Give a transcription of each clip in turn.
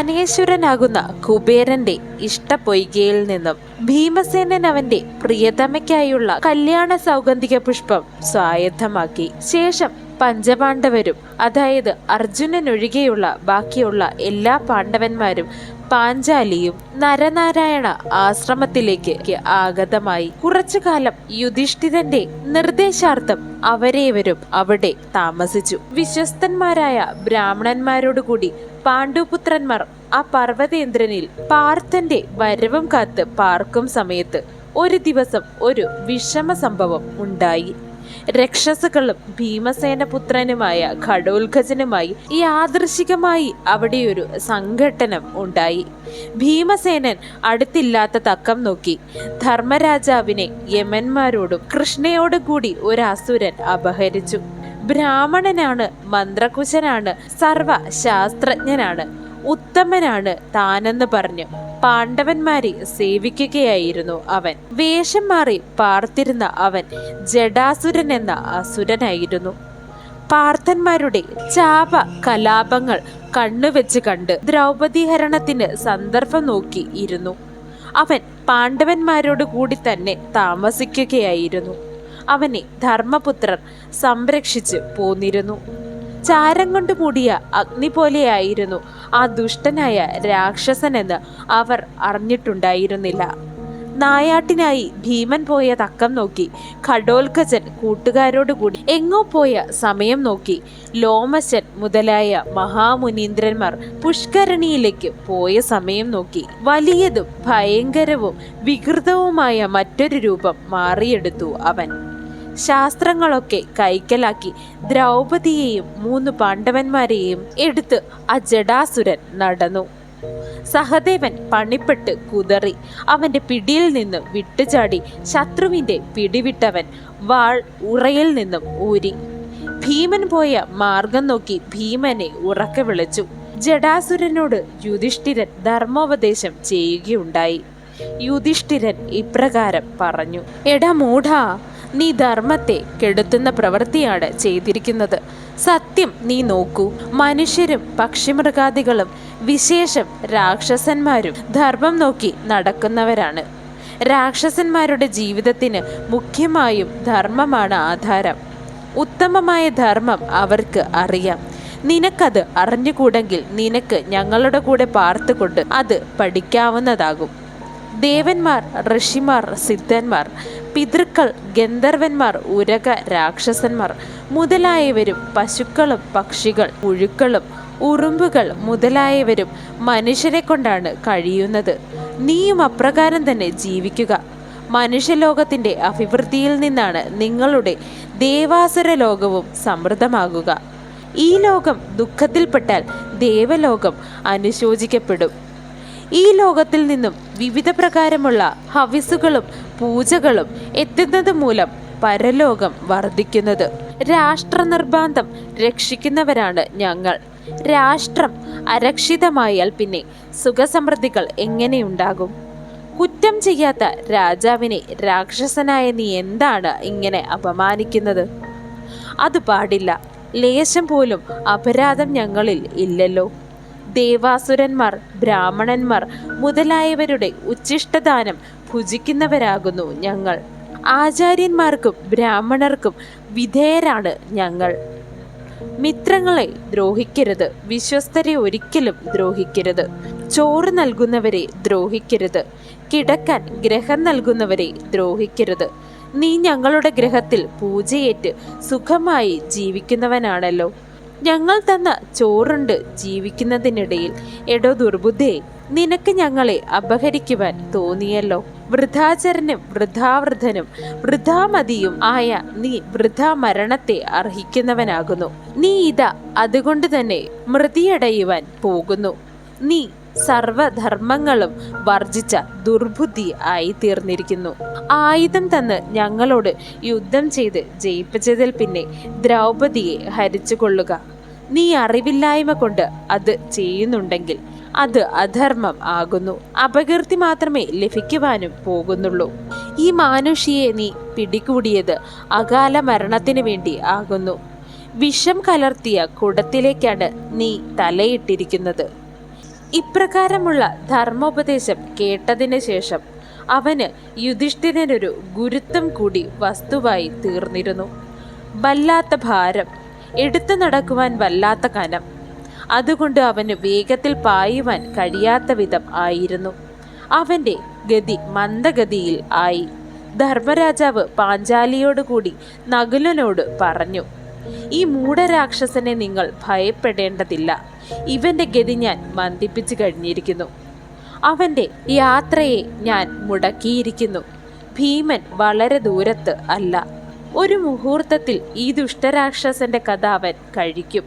ധനേശ്വരനാകുന്ന കുബേരന്റെ ഇഷ്ടപൊയ്കയിൽ നിന്നും ഭീമസേനൻ അവന്റെ പ്രിയതമയ്ക്കായുള്ള കല്യാണ സൗഗന്ധിക പുഷ്പം സ്വായത്തമാക്കി. ശേഷം പഞ്ചപാണ്ഡവരും അതായത് അർജുനനൊഴികെയുള്ള ബാക്കിയുള്ള എല്ലാ പാണ്ഡവന്മാരും പാഞ്ചാലിയും നരനാരായണ ആശ്രമത്തിലേക്ക് ആഗതമായി. കുറച്ചു കാലം യുധിഷ്ഠിരന്റെ നിർദ്ദേശാർത്ഥം അവരേവരും അവിടെ താമസിച്ചു. വിശ്വസ്തന്മാരായ ബ്രാഹ്മണന്മാരോടുകൂടി പാണ്ഡുപുത്രന്മാർ ആ പർവതേന്ദ്രനിൽ പാർത്ഥന്റെ വരവും കാത്ത് പാർക്കും സമയത്ത് ഒരു ദിവസം ഒരു വിഷമ സംഭവം ഉണ്ടായി. രക്ഷസുകളും ഭീമസേന പുത്രനുമായ ഘടോത്കജനുമായി യാദൃശികമായി ഒരു സംഘട്ടനം ഉണ്ടായി. ഭീമസേനൻ അടുത്തില്ലാത്ത തക്കം നോക്കി. ധർമ്മരാജാവിനെ യമന്മാരോടും കൃഷ്ണയോടും കൂടി ഒരു അസുരൻ അപഹരിച്ചു. ബ്രാഹ്മണനാണ് മന്ത്രകുശനാണ് സർവ ശാസ്ത്രജ്ഞനാണ് ഉത്തമനാണ് താനെന്ന് പറഞ്ഞു. പാണ്ഡവന്മാരെ സേവിക്കുകയായിരുന്നു അവൻ. വേഷം മാറി പാർത്തിരുന്ന അവൻ ജഡാസുരൻ എന്ന അസുരനായിരുന്നു. പാർത്ഥന്മാരുടെ ചാപ കലാപങ്ങൾ കണ്ണുവെച്ച് കണ്ട് ദ്രൗപദി ഹരണത്തിന് സന്ദർഭം നോക്കി ഇരുന്നു. അവൻ പാണ്ഡവന്മാരോട് കൂടി തന്നെ താമസിക്കുകയായിരുന്നു. അവനെ ധർമ്മപുത്രർ സംരക്ഷിച്ച് പോന്നിരുന്നു. ചാരം കൊണ്ട് മൂടിയ അഗ്നി പോലെയായിരുന്നു ആ ദുഷ്ടനായ രാക്ഷസനെന്ന് അവർ അറിഞ്ഞിട്ടുണ്ടായിരുന്നില്ല. നായാട്ടിനായി ഭീമൻ പോയ തക്കം നോക്കി ഖഡോൽഖജൻ കൂട്ടുകാരോടുകൂടി എങ്ങോ പോയ സമയം നോക്കി. ലോമശൻ മുതലായ മഹാമുനീന്ദ്രന്മാർ പുഷ്കരണിയിലേക്ക് പോയ സമയം നോക്കി. വലിയതും ഭയങ്കരവും വികൃതവുമായ മറ്റൊരു രൂപം മാറിയെടുത്തു അവൻ. ശാസ്ത്രങ്ങളൊക്കെ കൈക്കലാക്കി ദ്രൗപതിയെയും മൂന്ന് പാണ്ഡവന്മാരെയും എടുത്ത് ആ ജഡാസുരൻ നടന്നു. സഹദേവൻ പണിപ്പെട്ട് കുതറി. അവന്റെ പിടിയിൽ നിന്നും വിട്ടുചാടി ശത്രുവിന്റെ പിടിവിട്ടവൻ വാൾ ഉറയിൽ നിന്നും ഊരി. ഭീമൻ പോയ മാർഗം നോക്കി ഭീമനെ ഉറക്കെ വിളിച്ചു. ജഡാസുരനോട് യുധിഷ്ഠിരൻ ധർമ്മോപദേശം ചെയ്യുകയുണ്ടായി. യുധിഷ്ഠിരൻ ഇപ്രകാരം പറഞ്ഞു എടാ മൂഢാ നീ ധർമ്മത്തെ കെടുത്തുന്ന പ്രവൃത്തിയാണ് ചെയ്തിരിക്കുന്നത്. സത്യം നീ നോക്കൂ. മനുഷ്യരും പക്ഷിമൃഗാദികളും വിശേഷം രാക്ഷസന്മാരും ധർമ്മം നോക്കി നടക്കുന്നവരാണ്. രാക്ഷസന്മാരുടെ ജീവിതത്തിന് മുഖ്യമായും ധർമ്മമാണ് ആധാരം. ഉത്തമമായ ധർമ്മം അവർക്ക് അറിയാം. നിനക്കത് അറിഞ്ഞുകൂടെങ്കിൽ നിനക്ക് ഞങ്ങളുടെ കൂടെ പാർത്തുകൊണ്ട് അത് പഠിക്കാവുന്നതാകും. ദേവന്മാർ ഋഷിമാർ സിദ്ധന്മാർ പിതൃക്കൾ ഗന്ധർവന്മാർ ഉരക രാക്ഷസന്മാർ മുതലായവരും പശുക്കളും പക്ഷികൾ പുഴുക്കളും ഉറുമ്പുകൾ മുതലായവരും മനുഷ്യരെ കൊണ്ടാണ് കഴിയുന്നത്. നീയും അപ്രകാരം തന്നെ ജീവിക്കുക. മനുഷ്യലോകത്തിന്റെ അഭിവൃദ്ധിയിൽ നിന്നാണ് നിങ്ങളുടെ ദേവാസുര ലോകവും സമൃദ്ധമാകുക. ഈ ലോകം ദുഃഖത്തിൽപ്പെട്ടാൽ ദേവലോകം അനുശോചിക്കപ്പെടും. ഈ ലോകത്തിൽ നിന്നും വിവിധ പ്രകാരമുള്ള ഹവിസുകളും പൂജകളും എത്തുന്നത് മൂലം പരലോകം വർദ്ധിക്കുന്നത്. രാഷ്ട്ര നിർബാന്ധം രക്ഷിക്കുന്നവരാണ് ഞങ്ങൾ. രാഷ്ട്രം അരക്ഷിതമായാൽ പിന്നെ സുഖസമൃദ്ധികൾ എങ്ങനെയുണ്ടാകും? കുറ്റം ചെയ്യാത്ത രാജാവിനെ രാക്ഷസനായ നീ എന്താണ് ഇങ്ങനെ അപമാനിക്കുന്നത്? അത് പാടില്ല. ലേശം പോലും അപരാധം ഞങ്ങളിൽ ഇല്ലല്ലോ. ദേവാസുരന്മാർ ബ്രാഹ്മണന്മാർ മുതലായവരുടെ ഉച്ചിഷ്ടദാനം ഭുജിക്കുന്നവരാകുന്നു ഞങ്ങൾ. ആചാര്യന്മാർക്കും ബ്രാഹ്മണർക്കും വിധേയരാണ് ഞങ്ങൾ. മിത്രങ്ങളെ ദ്രോഹിക്കരുത് വിശ്വസ്തരെ ഒരിക്കലും ദ്രോഹിക്കരുത്. ചോറ് നൽകുന്നവരെ ദ്രോഹിക്കരുത് കിടക്കാൻ ഗ്രഹം നൽകുന്നവരെ ദ്രോഹിക്കരുത്. നീ ഞങ്ങളുടെ ഗ്രഹത്തിൽ പൂജയേറ്റ് സുഖമായി ജീവിക്കുന്നവനാണല്ലോ. ഞങ്ങൾ തന്ന ചോറുണ്ട് ജീവിക്കുന്നതിനിടയിൽ. എടോ ദുർബുദ്ധേ നിനക്ക് ഞങ്ങളെ അപഹരിക്കുവാൻ തോന്നിയല്ലോ. വൃദ്ധാചരനും വൃദ്ധാവൃദ്ധനും വൃദ്ധാമതിയും ആയ നീ വൃദ്ധാ മരണത്തെ അർഹിക്കുന്നവനാകുന്നു. നീ ഇതാ അതുകൊണ്ട് തന്നെ മൃതിയടയുവാൻ പോകുന്നു. നീ സർവധർമ്മങ്ങളും വർജിച്ച ദുർബുദ്ധി ആയി തീർന്നിരിക്കുന്നു ആയുധം തന്ന് ഞങ്ങളോട് യുദ്ധം ചെയ്ത് ജയിപ്പിച്ചതിൽ പിന്നെ ദ്രൗപദിയെ ഹരിച്ചു കൊള്ളുക നീ അറിവില്ലായ്മ കൊണ്ട് അത് ചെയ്യുന്നുണ്ടെങ്കിൽ അത് അധർമ്മം ആകുന്നു. അപകീർത്തി മാത്രമേ ലഭിക്കുവാനും പോകുന്നുള്ളൂ. ഈ മാനുഷിയെ നീ പിടികൂടിയത് അകാല മരണത്തിന് വേണ്ടി ആകുന്നു. വിഷം കലർത്തിയ കുടത്തിലേക്കാണ് നീ തലയിട്ടിരിക്കുന്നത്. ഇപ്രകാരമുള്ള ധർമ്മോപദേശം കേട്ടതിന് ശേഷം അവന് യുധിഷ്ഠിരനൊരു ഗുരുത്വം കൂടി വസ്തുവായി തീർന്നിരുന്നു. വല്ലാത്ത ഭാരം എടുത്തു നടക്കുവാൻ വല്ലാത്ത കനം അതുകൊണ്ട് അവന് വേഗത്തിൽ പായുവാൻ കഴിയാത്ത വിധം ആയിരുന്നു. അവന്റെ ഗതി മന്ദഗതിയിൽ ആയി. ധർമ്മരാജാവ് പാഞ്ചാലിയോടുകൂടി നകുലനോട് പറഞ്ഞു ഈ മൂഢരാക്ഷസനെ നിങ്ങൾ ഭയപ്പെടേണ്ടതില്ല. ഇവന്റെ ഗതി ഞാൻ മന്ദിപ്പിച്ചു കഴിഞ്ഞിരിക്കുന്നു. അവന്റെ യാത്രയെ ഞാൻ മുടക്കിയിരിക്കുന്നു. ഭീമൻ വളരെ ദൂരത്ത് അല്ല. ഒരു മുഹൂർത്തത്തിൽ ഈ ദുഷ്ടരാക്ഷസന്റെ കഥ അവൻ കഴിക്കും.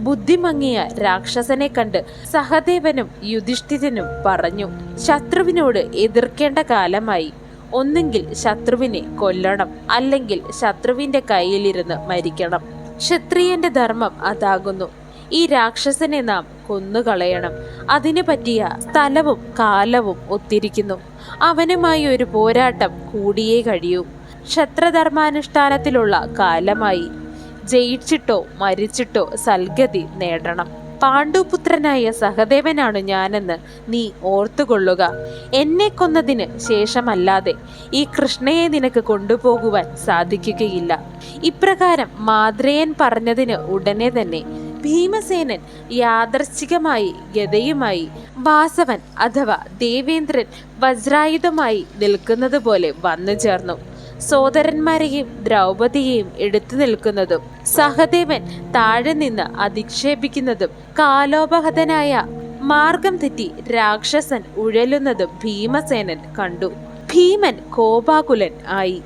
ബുദ്ധിമങ്ങിയ രാക്ഷസനെ കണ്ട് സഹദേവനും യുധിഷ്ഠിരനും പറഞ്ഞു ശത്രുവിനോട് എതിർക്കേണ്ട കാലമായി. ഒന്നെങ്കിൽ ശത്രുവിനെ കൊല്ലണം അല്ലെങ്കിൽ ശത്രുവിന്റെ കയ്യിലിരുന്ന് മരിക്കണം. ക്ഷത്രിയന്റെ ധർമ്മം അതാകുന്നു. ഈ രാക്ഷസനെ നാം കൊന്നുകളയണം. അതിനു പറ്റിയ സ്ഥലവും കാലവും ഒത്തിരിക്കുന്നു. അവനുമായി ഒരു പോരാട്ടം കൂടിയേ കഴിയൂ. ക്ഷത്രധർമാനുഷ്ഠാനത്തിലുള്ള കാലമായി ജയിച്ചിട്ടോ മരിച്ചിട്ടോ സൽഗതി നേടണം. പാണ്ഡുപുത്രനായ സഹദേവനാണ് ഞാനെന്ന് നീ ഓർത്തുകൊള്ളുക. എന്നെ കൊന്നതിന് ശേഷമല്ലാതെ ഈ കൃഷ്ണയെ നിനക്ക് കൊണ്ടുപോകുവാൻ സാധിക്കുകയില്ല. ഇപ്രകാരം മാദ്രയൻ പറഞ്ഞതിന് ഉടനെ തന്നെ ഭീമസേനൻ യാദർച്ഛികമായി ഗതയുമായി വാസവൻ അഥവാ ദേവേന്ദ്രൻ വജ്രായുധമായി നിൽക്കുന്നത് പോലെ വന്നു ചേർന്നു സോദരന്മാരെയും ദ്രൗപതിയെയും എടുത്തു നിൽക്കുന്നതും സഹദേവൻ താഴെ നിന്ന് അധിക്ഷേപിക്കുന്നതും കാലോപഹതനായ മാർഗം തെറ്റി രാക്ഷസൻ ഉഴലുന്നതും ഭീമസേനൻ കണ്ടു. ഭീമൻ കോപാകുലൻ ആയി.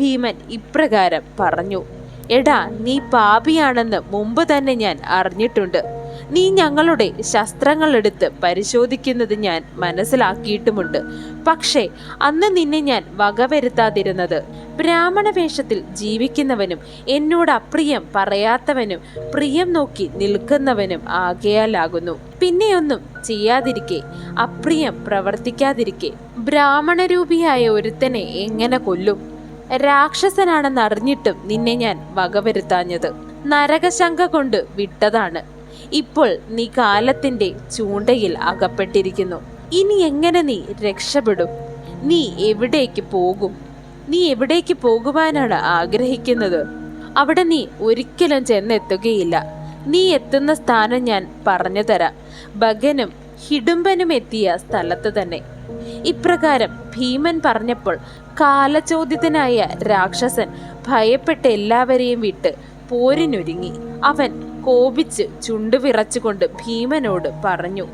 ഭീമൻ ഇപ്രകാരം പറഞ്ഞു എടാ നീ പാപിയാണെന്ന് മുമ്പ് തന്നെ ഞാൻ അറിഞ്ഞിട്ടുണ്ട്. നീ ഞങ്ങളുടെ ശസ്ത്രങ്ങളെടുത്ത് പരിശോധിക്കുന്നത് ഞാൻ മനസ്സിലാക്കിയിട്ടുമുണ്ട്. പക്ഷേ അന്ന് നിന്നെ ഞാൻ വകവരുത്താതിരുന്നത്. ബ്രാഹ്മണ വേഷത്തിൽ ജീവിക്കുന്നവനും എന്നോട് അപ്രിയം പറയാത്തവനും പ്രിയം നോക്കി നിൽക്കുന്നവനും ആകയാലാകുന്നു. പിന്നെയൊന്നും ചെയ്യാതിരിക്കെ അപ്രിയം പ്രവർത്തിക്കാതിരിക്കെ. ബ്രാഹ്മണരൂപിയായ ഒരുത്തനെ എങ്ങനെ കൊല്ലും? രാക്ഷസനാണെന്നറിഞ്ഞിട്ടും നിന്നെ ഞാൻ വകവരുത്താഞ്ഞത്. നരകശങ്ക കൊണ്ട് വിട്ടതാണ്. ഇപ്പോൾ നീ കാലത്തിന്റെ ചൂണ്ടയിൽ അകപ്പെട്ടിരിക്കുന്നു. ഇനി എങ്ങനെ നീ രക്ഷപ്പെടും? നീ എവിടേക്ക് പോകും? നീ എവിടേക്ക് പോകുവാനാണ് ആഗ്രഹിക്കുന്നത്? അവിടെ നീ ഒരിക്കലും ചെന്നെത്തുകയില്ല. നീ എത്തുന്ന സ്ഥാനം ഞാൻ പറഞ്ഞു തരാം. ഭഗനും ഹിഡുംബനും എത്തിയ സ്ഥലത്ത് തന്നെ. ഇപ്രകാരം ഭീമൻ പറഞ്ഞപ്പോൾ കാലചോദിതനായ രാക്ഷസൻ ഭയപ്പെട്ട് എല്ലാവരെയും വിട്ട് പോരിനൊരുങ്ങി. അവൻ കോപിച്ച് ചുണ്ടുവിറച്ചുകൊണ്ട് ഭീമനോട് പറഞ്ഞു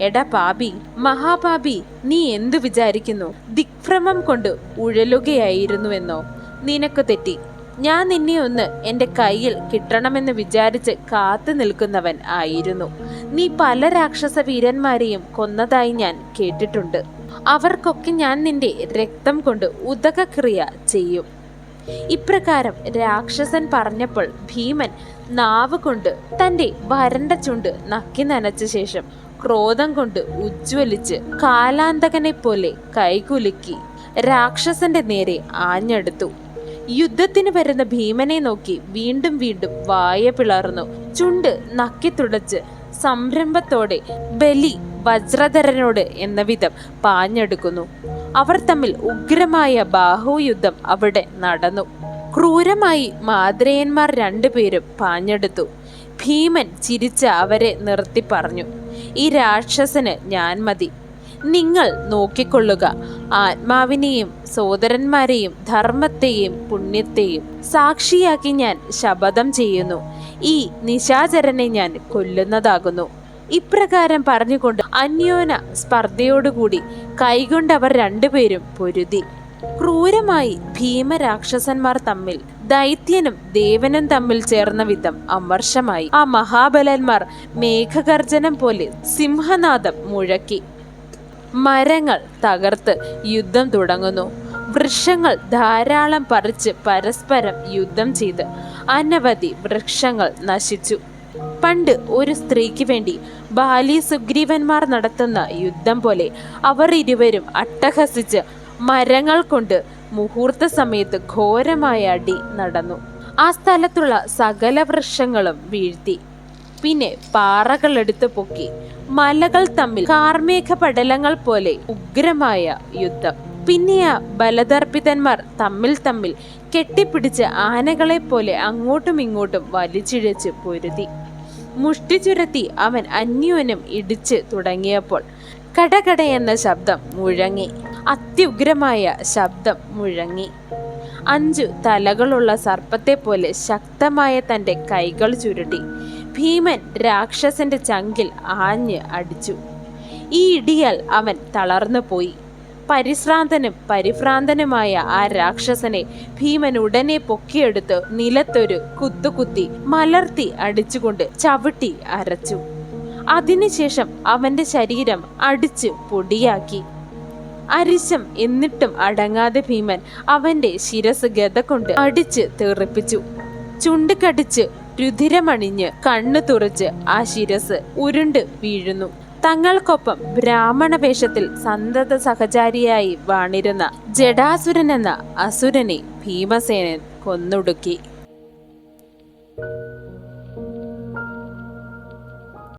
എടാ പാപി മഹാപാപി നീ എന്തു വിചാരിക്കുന്നു? ദിക്ഭ്രമം കൊണ്ട് ഉഴലുകയായിരുന്നുവെന്നോ? നിനക്ക് തെറ്റി. ഞാൻ നിന്നെ ഒന്ന് എന്റെ കയ്യിൽ കിട്ടണമെന്ന് വിചാരിച്ച് കാത്തു നിൽക്കുന്നവൻ ആയിരുന്നു. നീ പല രാക്ഷസ വീരന്മാരെയും കൊന്നതായി ഞാൻ കേട്ടിട്ടുണ്ട്. അവർക്കൊക്കെ ഞാൻ നിന്റെ രക്തം കൊണ്ട് ഉദകക്രിയ ചെയ്യും. ഇപ്രകാരം രാക്ഷസൻ പറഞ്ഞപ്പോൾ ഭീമൻ നാവ് കൊണ്ട് തന്റെ വരണ്ട ചുണ്ട് നക്കി നനച്ച ശേഷം ക്രോധം കൊണ്ട് ഉജ്ജ്വലിച്ച് കാലാന്തകനെ പോലെ കൈകുലുക്കി രാക്ഷസന്റെ നേരെ ആഞ്ഞെടുത്തു. യുദ്ധത്തിന് വരുന്ന ഭീമനെ നോക്കി വീണ്ടും വീണ്ടും വായ പിളർന്നു. ചുണ്ട് നക്കി തുടച്ച് സംരംഭത്തോടെ ബലി വജ്രധരനോട് എന്ന വിധം പാഞ്ഞെടുക്കുന്നു. അവർ തമ്മിൽ ഉഗ്രമായ ബാഹുയുദ്ധം അവിടെ നടന്നു. ക്രൂരമായി മാദ്രേയന്മാർ രണ്ടുപേരും പാഞ്ഞെടുത്തു. ഭീമൻ ചിരിച്ച് അവരെ നിർത്തി പറഞ്ഞു ഈ രാക്ഷസന് ഞാൻ മതി. നിങ്ങൾ നോക്കിക്കൊള്ളുക. ആത്മാവിനെയും സോദരന്മാരെയും ധർമ്മത്തെയും പുണ്യത്തെയും സാക്ഷിയാക്കി ഞാൻ ശപഥം ചെയ്യുന്നു. ഈ നിശാചരനെ ഞാൻ കൊല്ലുന്നതാകുന്നു. ഇപ്രകാരം പറഞ്ഞുകൊണ്ട് അന്യോന സ്പർദ്ധയോടുകൂടി കൈകൊണ്ടവർ രണ്ടുപേരും പൊരുതി. ക്രൂരമായി ഭീമരാക്ഷസന്മാർ തമ്മിൽ ദൈത്യനും ദേവനും തമ്മിൽ ചേർന്ന വിധം അമർഷമായി. ആ മഹാബലന്മാർ മേഘഗർജനം പോലെ സിംഹനാദം മുഴക്കി. മരങ്ങൾ തകർത്ത് യുദ്ധം തുടങ്ങുന്നു. വൃക്ഷങ്ങൾ ധാരാളം പറിച്ച് പരസ്പരം യുദ്ധം ചെയ്ത് അനവധി വൃക്ഷങ്ങൾ നശിച്ചു. പണ്ട് ഒരു സ്ത്രീക്ക് വേണ്ടി ബാലി സുഗ്രീവന്മാർ നടത്തുന്ന യുദ്ധം പോലെ അവർ ഇരുവരും അട്ടഹസിച്ച് മരങ്ങൾ കൊണ്ട് മുഹൂർത്ത സമയത്ത് ഘോരമായ അടി നടന്നു. ആ സ്ഥലത്തുള്ള സകല വൃക്ഷങ്ങളും വീഴ്ത്തി. പിന്നെ പാറകൾ എടുത്തു പൊക്കി. മലകൾ തമ്മിൽ കാർമേഘ പടലങ്ങൾ പോലെ ഉഗ്രമായ യുദ്ധം. പിന്നെ ആ ബലദർപ്പിതന്മാർ തമ്മിൽ തമ്മിൽ കെട്ടിപ്പിടിച്ച് ആനകളെ പോലെ അങ്ങോട്ടും ഇങ്ങോട്ടും വലിച്ചിഴച്ച് പൊരുതി. മുഷ്ടി ചുരത്തി അവൻ അന്യോന്യം ഇടിച്ച് തുടങ്ങിയപ്പോൾ കടകട എന്ന ശബ്ദം മുഴങ്ങി. അത്യുഗ്രമായ ശബ്ദം മുഴങ്ങി. അഞ്ചു തലകളുള്ള സർപ്പത്തെ പോലെ ശക്തമായ തന്റെ കൈകൾ ചുരുട്ടി. ഭീമൻ രാക്ഷസന്റെ ചങ്കിൽ ആഞ്ഞ് അടിച്ചു. ഈ ഇടിയാൽ അവൻ തളർന്നു പോയി പരിശ്രാന്തനും പരിഭ്രാന്തനുമായ ആ രാക്ഷസനെ ഭീമൻ ഉടനെ പൊക്കിയെടുത്ത് നിലത്തൊരു കുത്തുകുത്തി മലർത്തി അടിച്ചുകൊണ്ട് ചവിട്ടി അരച്ചു. അതിനുശേഷം അവന്റെ ശരീരം അടിച്ച് പൊടിയാക്കി. അരിശം എന്നിട്ടും അടങ്ങാതെ ഭീമൻ അവന്റെ ശിരസ് ഗത കൊണ്ട് അടിച്ച് തെറിപ്പിച്ചു. ചുണ്ടുകടിച്ച് രുധിരമണിഞ്ഞ് കണ്ണു തുറച്ച് ആ ശിരസ് ഉരുണ്ട് വീഴുന്നു. തങ്ങൾക്കൊപ്പം ബ്രാഹ്മണ വേഷത്തിൽ സന്തത സഹചാരിയായി വാണിരുന്ന ജഡാസുരൻ എന്ന അസുരനെ ഭീമസേനൻ കൊന്നൊടുക്കി.